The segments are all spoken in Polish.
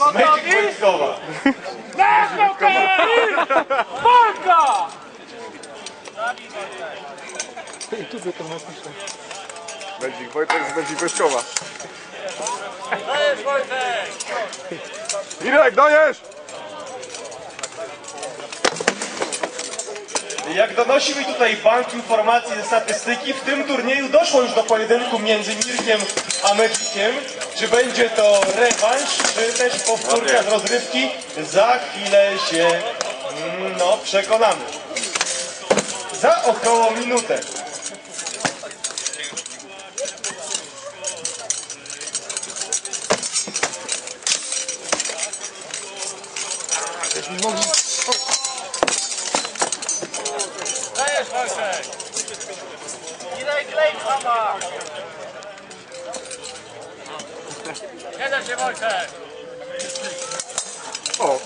Wojtkowa. Lewo, Kamil! Walka! Będzie Wojtek z będzie Wojtkowa. Dajesz, Wojtek! Irek, dajesz! Jak donosi mi tutaj bank informacji ze statystyki, w tym turnieju doszło już do pojedynku między Mirkiem a Magiciem. Czy będzie to rewanż, czy też powtórka z rozrywki? Za chwilę się mm, no, przekonamy. Za około minutę. Dajesz, Wojtek! Ilej, klej, mama! Jeden się, Wojtek! O!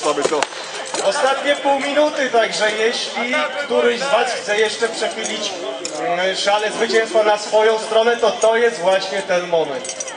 Słaby to. Ostatnie pół minuty, także jeśli któryś z Was chce jeszcze przechylić mm, szale zwycięstwa na swoją stronę, to to jest właśnie ten moment.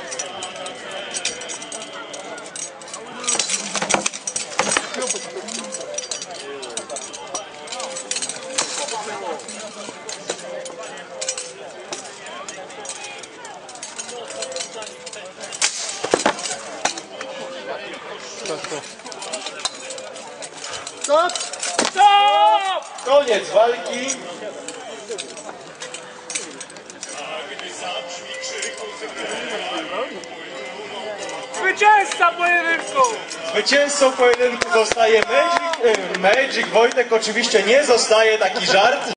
Stop! Koniec walki. Zwycięzca pojedynku! Zwycięzcą pojedynku zostaje Magic, e, Magic Wojtek oczywiście nie zostaje taki żart.